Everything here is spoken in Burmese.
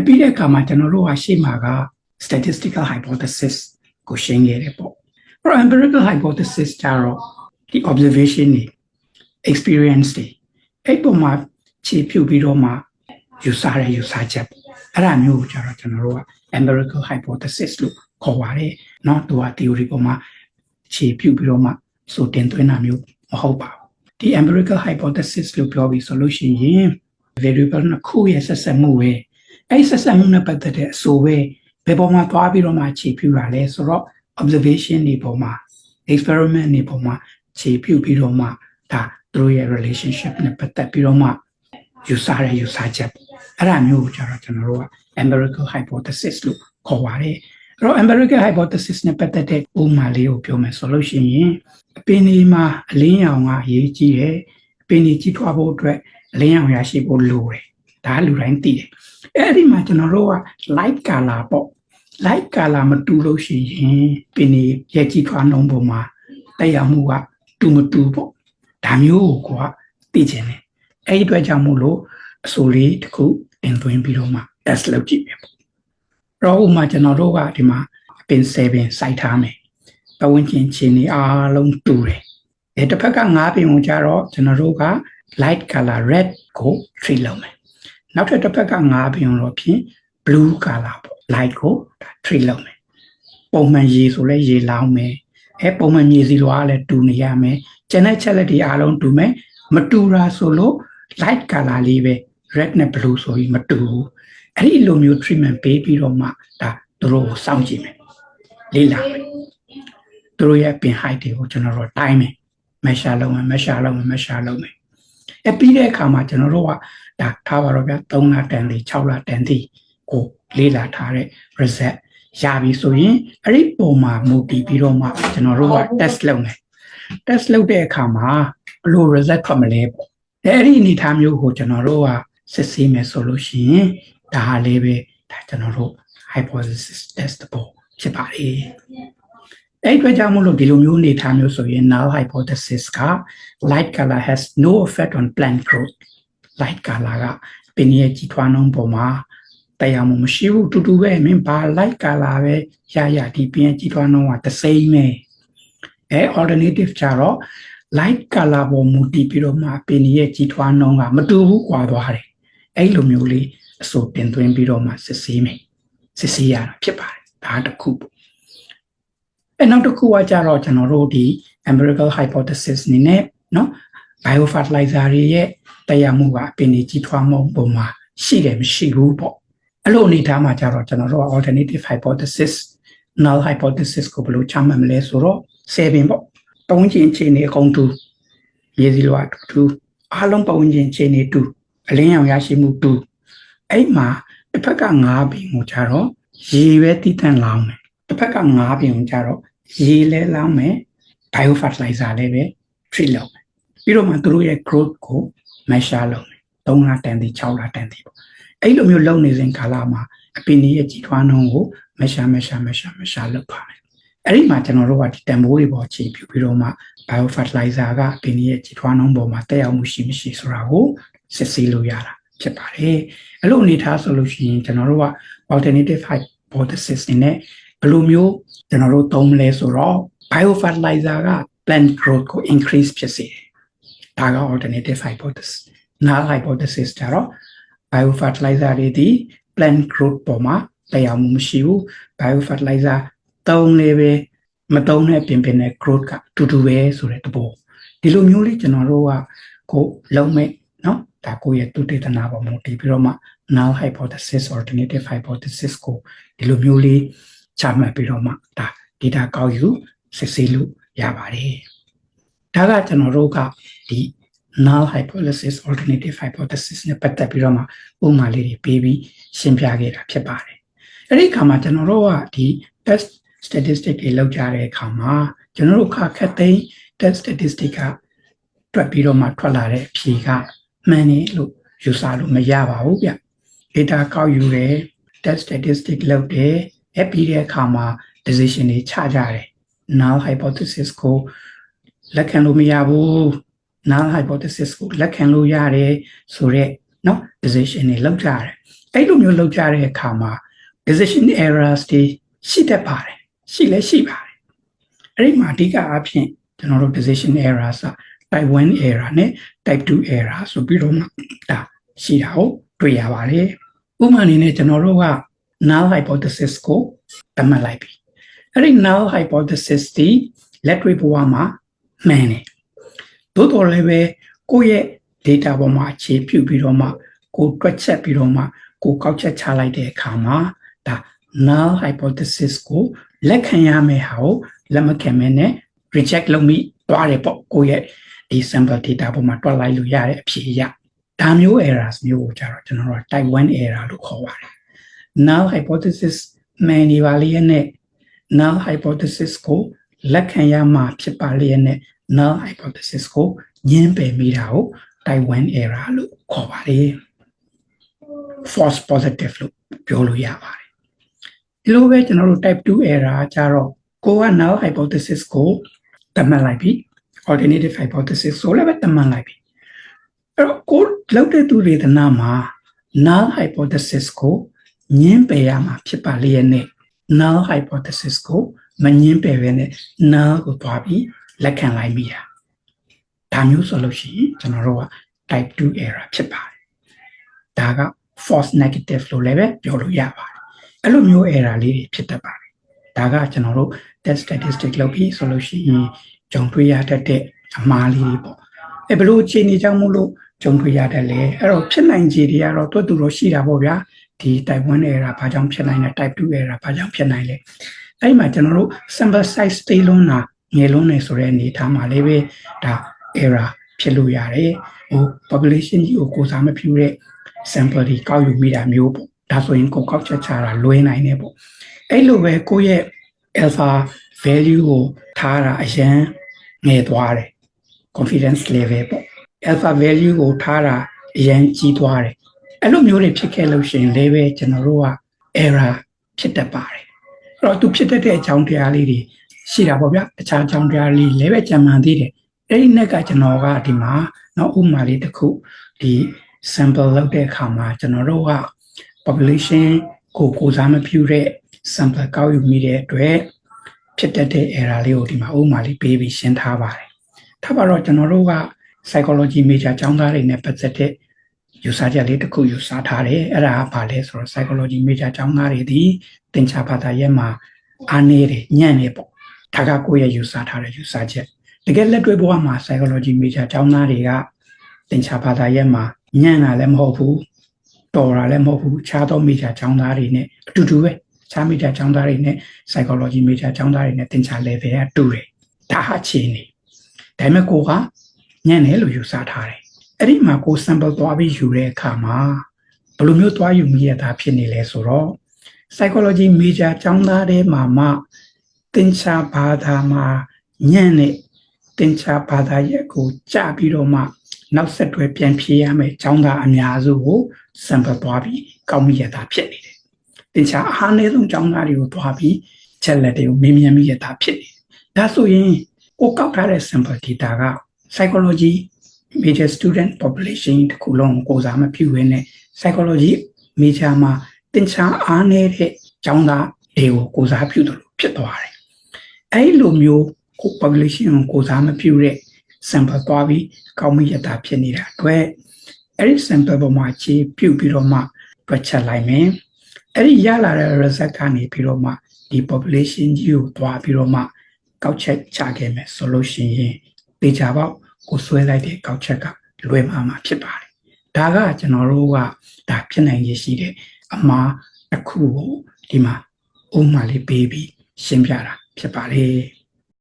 ။ပြီးတဲ့အခါမှာကျွန်တော်တို့ဟာရှေ့မှာက statistical hypothesis ကိုရှင်းခဲ့တယ်ပေါ့။အဲ့တော့ empirical hypothesis ကြတော့ဒီ observation တွေ experience တွေအဲ့ပုံမှာခြေပြုတ်ပြီးတော့မှယူဆတဲ့ယူဆချက်ပေါ့။အဲ့ဒါမျိုးကိုကြတော့ကျွန်တော်တို့က empirical hypothesis လို့ခေါ်ပါတယ်။နော်သူက theory ပေါ်မှာခြေပြုတ်ပြီးတော့မှဆိုတင်သွင်းတာမျိုးမဟုတ်ပါဘူး။ဒီ empirical hypothesis လို့ပြောပြီးဆိုလို့ရှိရင် variable နှစ်ခုရဲ့ဆက်ဆက်မှုပဲ အဲ့ဆက်ဆက်မှုနဲ့ပတ်သက်တဲ့အဆိုပဲဘယ်ပေါ်မှာသွားပြီးတော့မှခြေပြုတ်တာလဲဆိုတော့ observation တွေပေါ်မှာ experiment တွေပေါ်မှာခြေပြုတ်ပြီးတော့မှဒါသူတို့ရဲ့ relationship နဲ့ပတ်သက်ပြီးတော့မှယူဆတဲ့ယူဆချက်ပေါ့အဲ့ဒါမျိုးကိုကျတော့ကျွန်တော်တို့က empirical hypothesis လို့ခေါ်ပါတယ်အဲ့တော့ empirical hypothesis နဲ့ပတ်သက်တဲ့ဥပမာလေးကိုပြောမယ်ဆိုလို့ရှိရင်အပင်ဒီမှာအလင်းရောင်ကအရေးကြီးတယ်အပင်ဒီကြီးထွားဖို့အတွက်အလင်းရောင်ရရှိဖို့လိုတယ် ဒါလူတိုင်းသိတယ်အဲ့ဒီမှာကျွန်တော်တို့က light color ပေါ့ light color မတူလို့ရှိရင်ပင်ဒီရဲ့ကြီးထွားနှုန်းပုံမှာတက်ရောက်မှုကတူမတူပေါ့ဒါမျိုးကိုကသိချင်တယ်အဲ့ဒီအတွက်ကြောင့်မို့လို့အဆိုလေးတစ်ခုတင်သွင်းပြီးတော့မှ test လုပ်ကြည့်မယ်ပေါ့တော့ဥမာကျွန်တော်တို့ကဒီမှာအပင်7စိုက်ထားမယ်ပဝန်းကျင်ချင်းနေအားလုံးတူတယ်အဲတစ်ဖက်က9ပင်ကိုကြတော့ကျွန်တော်တို့က light color red ကို treat လုပ်မယ် နောက်ထပ်တစ်ဖက်က9ပင်တော့ဖြင့် blue color ပေါ့ light ကို treat လုပ်မယ်ပုံမှန်ရေဆိုလဲရေလောင်းမယ်အဲပုံမှန်မြေစီလွားလည်းတူနေရမယ်ကျန်တဲ့ချက်လက်တွေအားလုံးတူမယ်မတူတာဆိုလို့ light color လေးပဲ red နဲ့ blue ဆိုပြီးမတူဘူးအဲ့ဒီလိုမျိုး treatment ပေးပြီးတော့မှဒါသူတို့ကိုစောင့်ကြည့်မယ်လေ့လာမယ်သူတို့ရဲ့ပင် height တွေကိုကျွန်တော်တို့တိုင်းမယ် measure လုပ်မယ် measure လုပ်မယ် measure လုပ်မယ် အပြီးတဲ့အခါမှာကျွန်တော်တို့ကဒါထားပါတော့ဗျ3လတန်သေး6လတန်သေးကိုလေ့လာထားတဲ့ result ရပြီဆိုရင်အဲ့ဒီပုံမှာမူတည်ပြီးတော့မှကျွန်တော်တို့က test လုပ်မယ် test လုပ်တဲ့အခါမှာဘယ်လို result ထွက်မလဲပေါ့အဲ့ဒီအနေအထားမျိုးကိုကျွန်တော်တို့ကစစ်ဆေးမယ်ဆိုလို့ရှိရင်ဒါဟာလေးပဲဒါကျွန်တော်တို့ hypothesis test ပေါ့ဖြစ်ပါတယ် အဲ့ဒီအတွက်ကြောင့်မလို့ဒီလိုမျိုးအနေအထားမျိုးဆိုရင် null hypothesis က light color has no effect on plant growth light color ကပင်ရဲ့ကြီးထွားနှုန်းပေါ်မှာတရားမှုမရှိဘူးတူတူပဲမင်းဘာ light color ပဲရရဒီပင်ရဲ့ကြီးထွားနှုန်းက the same ပဲအဲ alternative ကြတော့ light color ပေါ်မူတည်ပြီးတော့မှပင်ရဲ့ကြီးထွားနှုန်းကမတူဘူးကွာသွားတယ်အဲ့လိုမျိုးလေးအစိုးတင်သွင်းပြီးတော့မှစစ်ဆေးမယ်စစ်ဆေးရတာဖြစ်ပါတယ်ဒါတစ်ခုပေါ့ အဲနောက်တစ်ခုကကြတော့ကျွန်တော်တို့ဒီ empirical hypothesis အနေနဲ့နော် biofertilizer တွေရဲ့တရားမှုကပင်နေကြီးထွားမှုပုံမှာရှိတယ်မရှိဘူးပေါ့အဲ့လိုအနေအထားမှာကြတော့ကျွန်တော်တို့က alternative hypothesis null hypothesis ကိုဘယ်လိုချမှတ်မလဲဆိုတော့7ပင်ပေါ့ပုံကျင်အခြေအနေအကုန်တူရေစီလိုအတူအားလုံးပုံကျင်အခြေအနေတူအလင်းရောင်ရရှိမှုတူအဲ့မှာတစ်ဖက်က9ပင်ကိုကြတော့ရေပဲတည်တန့်လောင်းတယ်တစ်ဖက်က9ပင်ကိုကြတော့ ရေလဲလောင်းမယ် bio fertilizer လည်းပဲ treat လုပ်မယ်ပြီးတော့မှသူတို့ရဲ့ growth ကို measure လုပ်မယ်3လတန်သည်6လတန်သည်ပေါ့အဲ့လိုမျိုးလုပ်နေစဉ်ကာလမှာအပင်ရဲ့ကြီးထွားနှုန်းကို measure measure measure measure လုပ်ပါမယ်အဲ့ဒီမှာကျွန်တော်တို့ကဒီတန်ဖိုးတွေပေါ်အခြေပြုပြီးတော့မှ bio fertilizer ကအပင်ရဲ့ကြီးထွားနှုန်းပေါ်မှာတက်ရောက်မှုရှိမရှိဆိုတာကိုစစ်ဆေးလို့ရတာဖြစ်ပါတယ်အဲ့လိုအနေထားဆိုလို့ရှိရင်ကျွန်တော်တို့က alternative hypothesis နေနဲ့ ဘယ်လိုမျိုးကျွန်တော်တို့သုံးမလဲဆိုတော့ bio fertilizer က plant growth ကို increase ဖြစ်စေတယ်ဒါက alternative hypothesis null hypothesis ကြတော့ bio fertilizer တွေဒီ plant growth ပေါ်မှာတက်ရောက်မှုမရှိဘူး bio fertilizer သုံးလေးပဲမသုံးတဲ့ပင်ပင်နဲ့ growth ကတူတူပဲဆိုတဲ့သဘောဒီလိုမျိုးလေးကျွန်တော်တို့ကကိုလုံးမဲ့เนาะဒါကိုရဲ့သူတေသနာပေါ်မူတည်ပြီးတော့မှ null hypothesis alternative hypothesis ကိုဒီလိုမျိုးလေး ချမှတ်ပြီးတော့မှဒါ data ကောက်ယူစစ်ဆေးလို့ရပါတယ်ဒါကကျွန်တော်တို့ကဒီ null hypothesis alternative hypothesis နဲ့ပတ်သက်ပြီးတော့မှဥပမာလေးတွေပေးပြီးရှင်းပြခဲ့တာဖြစ်ပါတယ်အဲ့ဒီအခါမှာကျွန်တော်တို့ကဒီ test statistic တွေလောက်ကြတဲ့အခါမှာကျွန်တော်တို့ခက်ခက်သိမ်း test statistic ကတွက်ပြီးတော့မှထွက်လာတဲ့အဖြေကမှန်တယ်လို့ယူဆလို့မရပါဘူးဗျ data ကောက်ယူတယ် test statistic လုပ်တယ် အဲ့ပြီးတဲ့အခါမှာ decision တွေချကြတယ် null hypothesis ကိုလက်ခံလို့မရဘူး null hypothesis ကိုလက်ခံလို့ရတယ်ဆိုတော့နော် decision တွေလောက်ကြတယ်အဲ့လိုမျိုးလောက်ကြတဲ့အခါမှာ decision errors တွေရှိတတ်ပါတယ်ရှိလဲရှိပါတယ်အဲ့ဒီမှာအဓိကအားဖြင့်ကျွန်တော်တို့ decision errors က type 1 error နဲ့ type 2 error ဆိုပြီးတော့မှဒါရှိတာကိုတွေ့ရပါတယ်ဥပမာအနေနဲ့ကျွန်တော်တို့က null hypothesis ကိုသတ်မှတ်လိုက်ပြီအဲ့ဒီ null hypothesis ဒီလက်တွေ့ဘဝမှာမှန်တယ်သို့တော်လည်းပဲကိုယ့်ရဲ့ data ပေါ်မှာအခြေပြုပြီးတော့မှကိုတွက်ချက်ပြီးတော့မှကိုကောက်ချက်ချလိုက်တဲ့အခါမှာဒါ null hypothesis ကိုလက်ခံရမယ့်ဟာကိုလက်မခံမဲနဲ့ reject လုပ်မိသွားတယ်ပေါ့ကိုယ့်ရဲ့ဒီ sample data ပေါ်မှာတွက်လိုက်လို့ရတဲ့အဖြေရဒါမျိုး errors မျိုးကိုကြတော့ကျွန်တော်တို့ type 1 error လို့ခေါ်ပါတယ် null hypothesis မှန်နေပါလျက်နဲ့ null hypothesis ကိုလက်ခံရမှာဖြစ်ပါလျက်နဲ့ null hypothesis ကိုညှင်းပယ်မိတာကို type 1 error လို့ခေါ်ပါတယ် false positive လို့ပြောလို့ရပါတယ်ဒီလိုပဲကျွန်တော်တို့ type 2 error ကြတော့ကိုက null hypothesis ကိုသတ်မှတ်လိုက်ပြီ alternative hypothesis ဆိုလည်းပဲသတ်မှတ်လိုက်ပြီအဲ့တော့ကိုလောက်တဲ့သူတွေတနာမှာ null hypothesis ကို ညင်းပယ်ရမှာဖြစ်ပါလျက်နဲ့ null hypothesis ကိုမညင်းပယ်ပဲနဲ့ null ကိုတွားပြီးလက်ခံလိုက်မိတာဒါမျိုးဆိုလို့ရှိရင်ကျွန်တော်တို့က type 2 error ဖြစ်ပါတယ်ဒါက false negative လို့လည်းပဲပြောလို့ရပါတယ်အဲ့လိုမျိုး error လေးတွေဖြစ်တတ်ပါတယ်ဒါကကျွန်တော်တို့ test statistic လုပ်ပြီးဆိုလို့ရှိရင်ကြုံတွေ့ရတတ်တဲ့အမှားလေးတွေပေါ့အဲဘလို့အခြေအနေကြောင့်မို့လို့ ကြုံတွေ့ရတတ်လဲအဲ့တော့ဖြစ်နိုင်ခြေတွေကတော့တွတ်တူတော့ရှိတာပေါ့ဗျာဒီ type 1 error ဘာကြောင့်ဖြစ်နိုင်လဲ type 2 error ဘာကြောင့်ဖြစ်နိုင်လဲအဲ့ဒီမှာကျွန်တော်တို့ sample size သေးလွန်းတာငယ်လွန်းနေဆိုတဲ့အနေထားမှာလေးပဲဒါ error ဖြစ်လို့ရတယ်ဟို population ကြီးကိုကိုစားမပြုတဲ့ sample တွေကောက်ယူမိတာမျိုးပေါ့ဒါဆိုရင်ကိုကောက်ချက်ချတာလွဲနိုင်တယ်ပေါ့အဲ့လိုပဲကိုယ့်ရဲ့ alpha value ကိုထားတာအရင်ငယ်သွားတယ် confidence level ပေါ့ alpha value ကိုထားတာအရင်ကြီးသွားတယ်အဲ့လိုမျိုးတွေဖြစ်ခဲ့လို့ရှိရင်လည်းပဲကျွန်တော်တို့က error ဖြစ်တတ်ပါတယ်အဲ့တော့သူဖြစ်တတ်တဲ့အကြောင်းတရားလေးတွေရှိတာပေါ့ဗျတခြားအကြောင်းတရားလေးလည်းပဲကြံမှန်သေးတယ်အဲ့ဒီနဲ့ကကျွန်တော်ကဒီမှာနောက်ဥပမာလေးတစ်ခုဒီ sample လုပ်တဲ့အခါမှာကျွန်တော်တို့က population ကိုကိုစားမပြုတဲ့ sample ကောက်ယူမိတဲ့အတွက်ဖြစ်တတ်တဲ့ error လေးကိုဒီမှာဥပမာလေးပေးပြီးရှင်းထားပါတယ်။ထားပါတော့ကျွန်တော်တို့က psychology major ကျောင်းသားတွေနဲ့ပတ်သက်တဲ့ယူဆချက်လေးတစ်ခုယူဆထားတယ်။အဲ့ဒါကဘာလဲဆိုတော့ psychology major ကျောင်းသားတွေဒီသင်္ချာဘာသာရဲ့မှာအားနေတယ်ညံ့နေပေါ့။ဒါကကိုယ့်ရဲ့ယူဆထားတဲ့ယူဆချက်။တကယ်လက်တွေ့ဘဝမှာ psychology major ကျောင်းသားတွေကသင်္ချာဘာသာရဲ့မှာညံ့တာလည်းမဟုတ်ဘူး။တော်တာလည်းမဟုတ်ဘူး။ခြားသော major ကျောင်းသားတွေနဲ့အတူတူပဲ။ခြား major ကျောင်းသားတွေနဲ့ psychology major ကျောင်းသားတွေနဲ့သင်္ချာ level ကတူတယ်။ဒါဟာအခြေအနေ။ဒါပေမဲ့ကိုက ညံ့တယ်လို့ယူဆထားတယ်။အဲ့ဒီမှာကို sample သွားပြီးယူတဲ့အခါမှာဘယ်လိုမျိုးသွားယူမိရတာဖြစ်နေလဲဆိုတော့ psychology major ကျောင်းသားတွေမှာမှသင်္ချာဘာသာမှာညံ့တဲ့သင်္ချာဘာသာရဲ့ကိုကြပြီးတော့မှနောက်ဆက်တွဲပြန်ဖြေရမယ်ကျောင်းသားအများစုကို sample သွားပြီးကောက်မိရတာဖြစ်နေတယ်။သင်္ချာအားနည်းဆုံးကျောင်းသားတွေကိုသွားပြီးချက်လက်တွေကိုမေးမြန်းမိရတာဖြစ်နေတယ်။ဒါဆိုရင်ကိုကောက်ထားတဲ့ sample data က psychology major student population တခုလုံးကိုစားမပြုဘဲနဲ့ psychology major မှာသင်္ချာအားနည်းတဲ့ကျောင်းသားတွေကိုကိုစားပြုတယ်လို့ဖြစ်သွားတယ်။အဲဒီလိုမျိုးကို population ကိုကိုစားမပြုတဲ့ sample သွားပြီးကောင်းမိရတာဖြစ်နေတာအတွက်အဲ့ဒီ sample ပေါ်မှာခြေပြုတ်ပြီးတော့မှတွက်ချက်လိုက်မယ်အဲ့ဒီရလာတဲ့ result ကနေပြီးတော့မှဒီ population ကြီးကိုသွားပြီးတော့မှကောက်ချက်ချခဲ့မယ်ဆိုလို့ရှိရင် တေချာပေါက်ကိုဆွဲလိုက်တဲ့ကောက်ချက်ကလွယ်မှာမှာဖြစ်ပါတယ်ဒါကကျွန်တော်တို့ကဒါဖြစ်နိုင်ရရှိတဲ့အမှားတစ်ခုကိုဒီမှာဥပမာလေးပေးပြီးရှင်းပြတာဖြစ်ပါတယ်